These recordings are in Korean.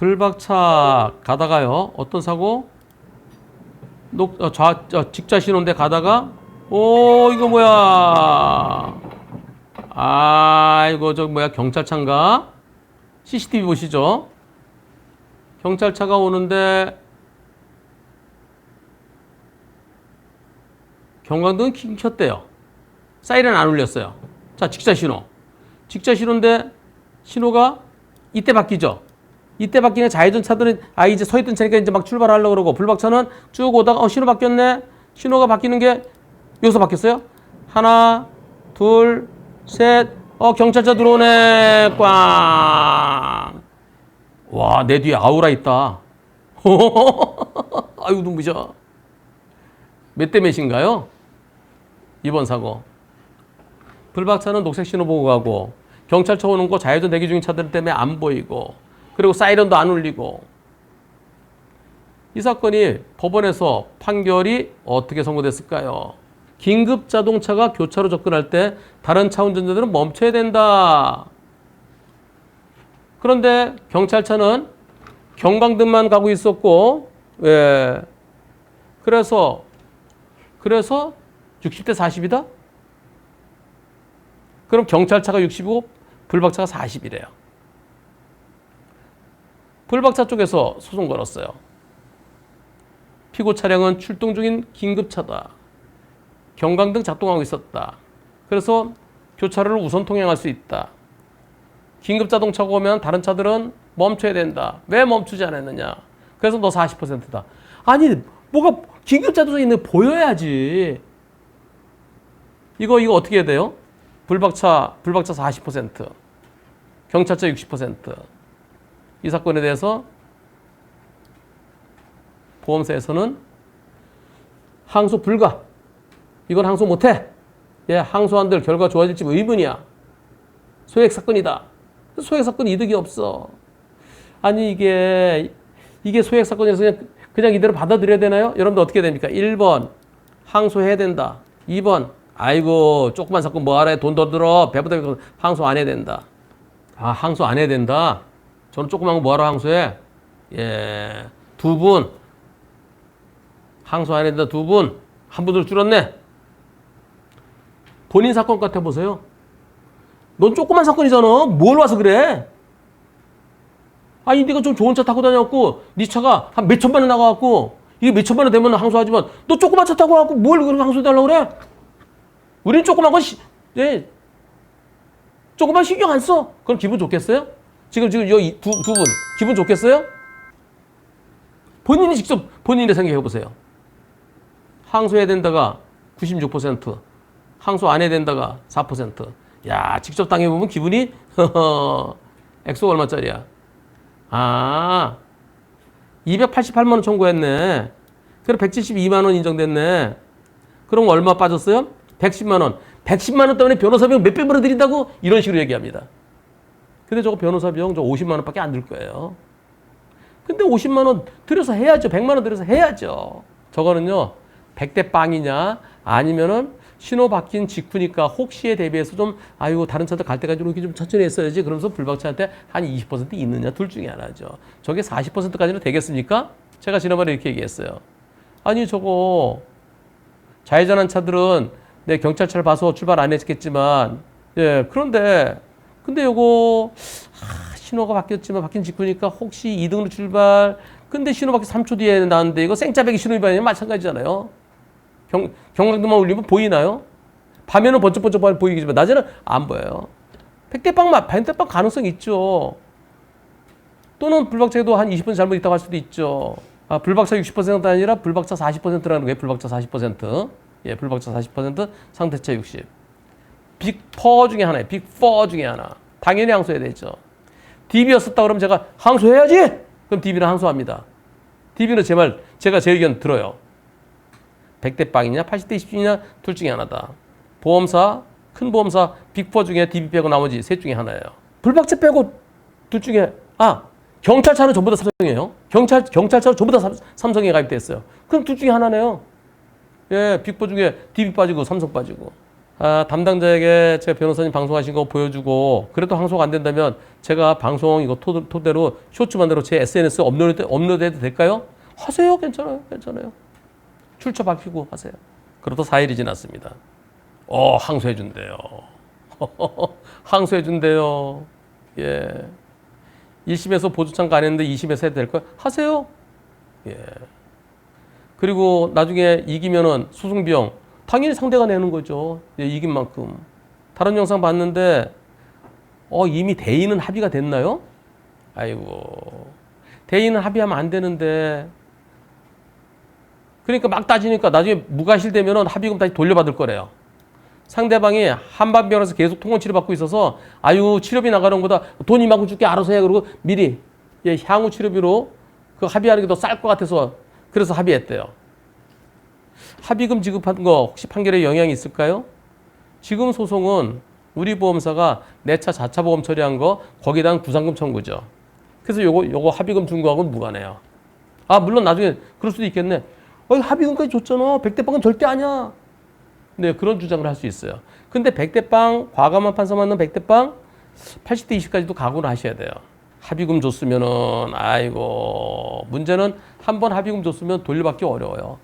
불박차 가다가요. 어떤 사고? 녹, 어, 좌, 어, 직자 신호인데 가다가 오 이거 뭐야? 아 이거 저 뭐야 경찰차인가? CCTV 보시죠. 경찰차가 오는데 경광등은 킹 켰대요. 사이렌 안 울렸어요. 자, 직자 신호. 직자 신호인데 신호가 이때 바뀌죠. 이때 바뀌는 좌회전 차들은 아 이제 서 있던 차니까 이제 막 출발하려고 그러고 불박차는 쭉 오다가 어 신호 바뀌었네. 신호가 바뀌는 게 여기서 바뀌었어요. 하나, 둘, 셋. 어 경찰차 들어오네. 꽝. 와, 내 뒤에 아우라 있다. 아유 눈부셔. 몇 대 몇인가요? 이번 사고. 불박차는 녹색 신호 보고 가고 경찰차 오는 거 좌회전 대기 중인 차들 때문에 안 보이고 그리고 사이렌도 안 울리고 이 사건이 법원에서 판결이 어떻게 선고됐을까요? 긴급 자동차가 교차로 접근할 때 다른 차 운전자들은 멈춰야 된다. 그런데 경찰차는 경광등만 가고 있었고, 예. 그래서, 그래서 60대 40이다? 그럼 경찰차가 60이고 불박차가 40이래요. 불박차 쪽에서 소송 걸었어요. 피고 차량은 출동 중인 긴급차다. 경광등 작동하고 있었다. 그래서 교차로를 우선 통행할 수 있다. 긴급 자동차가 오면 다른 차들은 멈춰야 된다. 왜 멈추지 않았느냐? 그래서 너 40%다. 아니, 뭐가 긴급 자동차 있는 거 보여야지. 이거 이거 어떻게 해야 돼요? 불박차 불박차 40%, 경찰차 60%. 이 사건에 대해서 보험사에서는 항소 불가. 이건 항소 못해. 예, 항소한들 결과 좋아질지 의문이야. 소액 사건이다. 소액 사건 이득이 없어. 아니 이게 이게 소액 사건이라서 그냥 그냥 이대로 받아들여야 되나요? 여러분들 어떻게 됩니까? 1번 항소해야 된다. 2번 아이고 조그만 사건 뭐 하래 돈 더 들어 배보다 항소 안 해야 된다. 아 항소 안 해야 된다. 저는 조그만 거 뭐하러 항소해? 예, 두 분. 항소 안 된다 두 분. 한 분으로 줄었네. 본인 사건 같아 보세요. 넌 조그만 사건이잖아. 뭘 와서 그래? 아니 네가 좀 좋은 차 타고 다녀갖고 네 차가 한 몇 천만 원 나가갖고 이게 몇 천만 원 되면 항소하지만 너 조그만 차 타고 갖고 뭘 그렇게 항소해달라고 그래? 우린 조그만 건 시, 예, 조그만 신경 안 써. 그럼 기분 좋겠어요? 지금 지금 여기 두두분 기분 좋겠어요? 본인이 직접 본인이 생각해 보세요. 항소해야 된다가 96%, 항소 안 해야 된다가 4%. 야, 직접 당해 보면 기분이, 엑소가 얼마짜리야? 아, 288만 원 청구했네. 그럼 172만 원 인정됐네. 그럼 얼마 빠졌어요? 110만 원. 110만 원 때문에 변호사 비용 몇배 벌어드린다고? 이런 식으로 얘기합니다. 근데 저거 변호사 비용 저 50만 원 밖에 안 들 거예요. 근데 50만 원 들여서 해야죠. 100만 원 들여서 해야죠. 저거는요, 100대 빵이냐, 아니면은 신호 바뀐 직후니까 혹시에 대비해서 좀 아이고 다른 차들 갈 때까지 이렇게 좀 천천히 했어야지 그러면서 불박차한테 한 20% 있느냐 둘 중에 하나죠. 저게 40%까지는 되겠습니까? 제가 지난번에 이렇게 얘기했어요. 아니 저거 좌회전한 차들은 내 경찰차를 봐서 출발 안 했겠지만 예 그런데 근데 요거 아, 신호가 바뀌었지만 바뀐 직후니까 혹시 2등으로 출발 근데 신호 바뀌 3초 뒤에 나왔는데 이거 생짜배기 신호 위반이면 마찬가지잖아요. 경, 경광등만 울리면 보이나요? 밤에는 번쩍번쩍 보이겠지만 낮에는 안 보여요. 백대빵, 백대빵 가능성 있죠. 또는 불박차에도 한 20% 잘못 있다고 할 수도 있죠. 아, 불박차 60%가 아니라 불박차 40%라는 거예요. 불박차 40%. 예, 불박차 40%, 상대차 60. 빅4 중에 하나예요. 빅4 중에 하나. 당연히 항소해야 되죠. DB였었다 그러면 제가 항소해야지! 그럼 DB는 항소합니다. DB는 제 말, 제가 제 의견 들어요. 100대 빵이냐 80대 20이냐 둘 중에 하나다. 보험사 큰 보험사 빅4 중에 DB 빼고 나머지 셋 중에 하나예요. 불박차 빼고 둘 중에 아 경찰차는 전부 다 삼성이에요. 경찰 경찰차는 전부 다 삼, 삼성에 가입돼 있어요. 그럼 둘 중에 하나네요. 예, 빅4 중에 DB 빠지고 삼성 빠지고. 아, 담당자에게 제가 변호사님 방송하신 거 보여주고 그래도 항소가 안 된다면 제가 방송 이거 토, 토대로 쇼츠 만들어 제 SNS 업로드 업로드해도 될까요? 하세요. 괜찮아요. 괜찮아요. 출처 밝히고 하세요. 그래도 4일이 지났습니다. 어, 항소해 준대요. 항소해 준대요. 예. 1심에서 보조 참가 안 했는데 2심에서 해도 될 거예요? 하세요. 예. 그리고 나중에 이기면은 소송 비용 당연히 상대가 내는 거죠. 예, 이긴 만큼. 다른 영상 봤는데 어 이미 대인은 합의가 됐나요? 아이고. 대인은 합의하면 안 되는데 그러니까 막 따지니까 나중에 무과실 되면은 합의금 다시 돌려받을 거래요. 상대방이 한반변에서 계속 통원 치료 받고 있어서 아유 치료비 나가는 거보다 돈 이만큼 줄게 알아서 해 그러고 미리 예, 향후 치료비로 그 합의하는 게 더 쌀 것 같아서 그래서 합의했대요. 합의금 지급한 거 혹시 판결에 영향이 있을까요? 지금 소송은 우리 보험사가 내 차 자차 보험 처리한 거 거기에 대한 구상금 청구죠. 그래서 요거 요거 합의금 준 거하고는 무관해요. 아 물론 나중에 그럴 수도 있겠네. 어 합의금까지 줬잖아. 백대빵은 절대 아니야. 네, 그런 주장을 할 수 있어요. 근데 백대빵, 과감한 판사 맞는 백대빵, 80대 20까지도 각오를 하셔야 돼요. 합의금 줬으면은, 아이고, 문제는 한 번 합의금 줬으면 돌려받기 어려워요.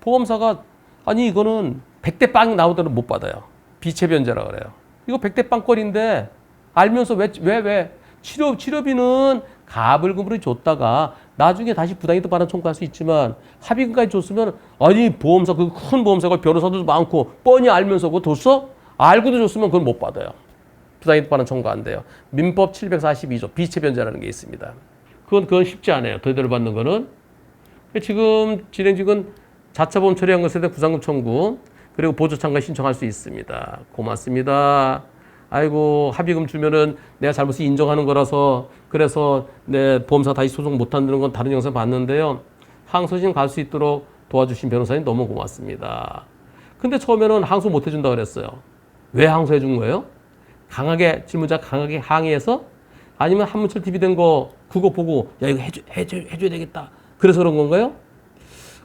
보험사가, 아니, 이거는 백대빵 나오더라도 못 받아요. 비체변제라 그래요. 이거 백대빵 거리인데, 알면서 왜, 왜, 왜? 치료, 치료비는 가불금으로 줬다가 나중에 다시 부당이득 반환 청구할 수 있지만 합의금까지 줬으면 아니 보험사 그 큰 보험사가 변호사도 많고 뻔히 알면서 그거 줬어? 알고도 줬으면 그걸 못 받아요. 부당이득 반환 청구 안 돼요. 민법 742조 비체변제라는 게 있습니다. 그건 그건 쉽지 않아요. 대대로 받는 거는 지금 진행직은 자차 보험 처리한 것에 대한 구상금 청구 그리고 보조 참가 신청할 수 있습니다. 고맙습니다. 아이고 합의금 주면은 내가 잘못을 인정하는 거라서 그래서 내 보험사 다시 소송 못 한다는 건 다른 영상 봤는데요. 항소심 갈 수 있도록 도와주신 변호사님 너무 고맙습니다. 근데 처음에는 항소 못 해준다 그랬어요. 왜 항소해 준 거예요? 강하게 질문자 강하게 항의해서 아니면 한문철 TV 된 거 그거 보고 야 이거 해줘, 해줘, 해줘야 되겠다. 그래서 그런 건가요?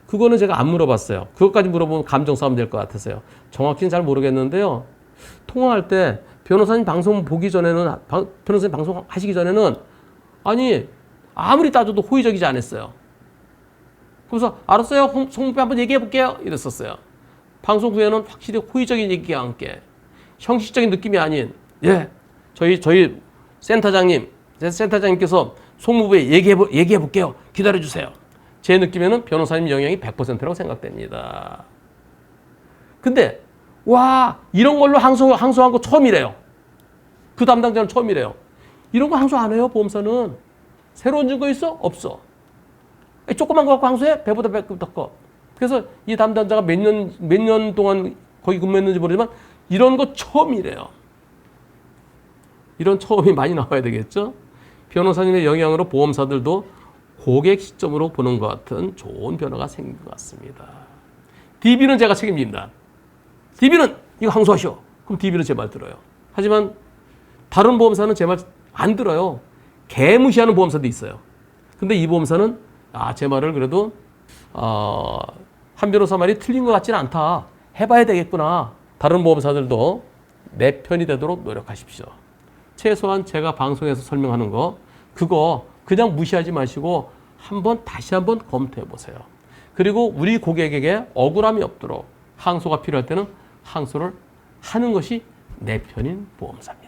그거는 제가 안 물어봤어요. 그것까지 물어보면 감정 싸움 될 것 같아서요. 정확히는 잘 모르겠는데요. 통화할 때 변호사님 방송 보기 전에는 방- 변호사님 방송 하시기 전에는 아니 아무리 따져도 호의적이지 않았어요. 그래서 알았어요. 홍- 송 후배 한번 얘기해 볼게요. 이랬었어요. 방송 후에는 확실히 호의적인 얘기와 함께 형식적인 느낌이 아닌 예 저희 저희 센터장님 제 센터장님께서 송무부에 얘기해 보, 얘기해 볼게요. 기다려 주세요. 제 느낌에는 변호사님 영향이 100%라고 생각됩니다. 근데 와 이런 걸로 항소 항소한 거 처음이래요. 그 담당자는 처음이래요. 이런 거 항소 안 해요 보험사는 새로운 증거 있어 없어. 조그만 거 갖고 항소해 배보다 배보다 커. 그래서 이 담당자가 몇 년 몇 년 동안 거기 근무했는지 모르지만 이런 거 처음이래요. 이런 처음이 많이 나와야 되겠죠. 변호사님의 영향으로 보험사들도 고객 시점으로 보는 것 같은 좋은 변화가 생긴 것 같습니다. DB는 제가 책임집니다. DB는 이거 항소하시오. 그럼 DB는 제 말 들어요. 하지만 다른 보험사는 제 말 안 들어요. 개무시하는 보험사도 있어요. 근데 이 보험사는 아, 제 말을 그래도 어, 한 변호사 말이 틀린 것 같지는 않다. 해봐야 되겠구나. 다른 보험사들도 내 편이 되도록 노력하십시오. 최소한 제가 방송에서 설명하는 거 그거 그냥 무시하지 마시고 한번 다시 한번 검토해 보세요. 그리고 우리 고객에게 억울함이 없도록 항소가 필요할 때는 항소를 하는 것이 내 편인 보험사입니다.